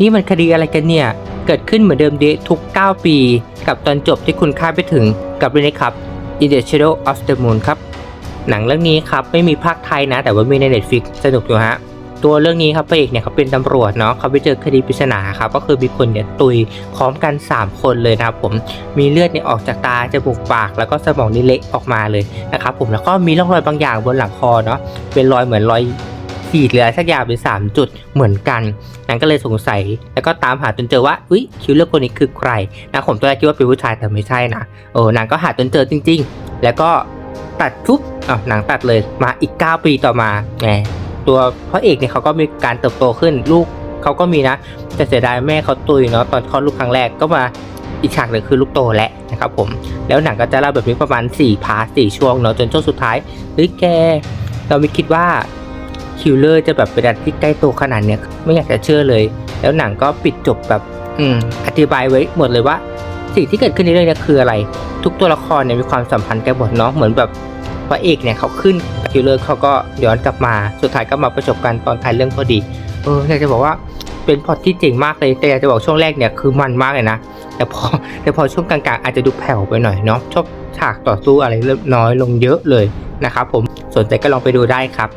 นี่มันคดีอะไรกันเนี่ย เกิดขึ้นเหมือนเดิมเดะทุก 9 ปี กับตอนจบที่คุณคาดไม่ถึงกับเรื่องนี้ครับ In the Shadow of the Moon ครับ หนังเรื่องนี้ครับไม่มีภาคไทยนะ แต่ว่ามีใน Netflix สนุกอยู่ฮะตัวเรื่องนี้ครับพระเอกเนี่ยเขาเป็นตำรวจเนาะเขาไปเจอคดีปริศนาครับก็คือมีคนเนี่ยตุยพร้อมกัน 3 คนเลยนะครับผมมีเลือดเนี่ยออกจากตาจมูกปาก แล้วก็สมองนี่เละออกมาเลยนะครับผมแล้วก็มีร่องรอยบางอย่างบนหลังคอเนาะเป็นรอยเหมือนรอย ขีดหรืออะไรสักอย่างเป็นสามจุดเหมือนกันนันก็เลยสงสัย แล้วก็ตามหาจนเจอว่าอุ้ยคิวเลอร์คนนี้คือใครนะผมตอนแรกคิดว่าเป็นผู้ชายแต่ไม่ใช่นะเออนางก็หาจนเจอจริง ๆ แล้วก็ตัดปุ๊บอะหนังตัดเลยมาอีก 9 ปีต่อมาแหมตัวพระเอกเนี่ยเขาก็มีการเติบโตขึ้นลูกเขาก็มีนะแต่เสียดายแม่เขาตุยเนาะตอนคลอดลูกครั้งแรกก็มาอีกฉากหนึ่งคือลูกโตแล้วนะครับผม แล้วหนังก็จะเล่าแบบนี้ประมาณ 4 พาร์ท4ช่วงเนาะจนช่วงสุดท้ายเฮ้ยแก เราไม่คิดว่า คิลเลอร์จะแบบเป็นอันที่ใกล้ตัวขนาดเนี้ยไม่อยากจะเชื่อเลย แล้วหนังก็ปิดจบแบบอืมอธิบายไว้หมดเลยว่า สิ่งที่เกิดขึ้นในเรื่องนี้คืออะไร ทุกตัวละครเนี่ยมีความสัมพันธ์กันหมดเนาะเหมือนแบบพระเอกเนี่ยเขาขึ้นคิลเลอร์เขาก็ย้อนกลับมาสุดท้ายก็มาประจบกันตอนท้ายเรื่องพอดีเอออยากจะบอกว่าเป็นพอตที่เจ๋งมากเลยแต่อยากจะบอกช่วงแรกเนี่ยคือมันมากเลยนะแต่พอแต่พอช่วงกลางๆ อาจจะดูแผ่วไปหน่อยเนาะชอบฉากต่อสู้อะไรเริ่มน้อยลงเยอะเลยนะครับผมสนใจก็ลองไปดูได้ครับ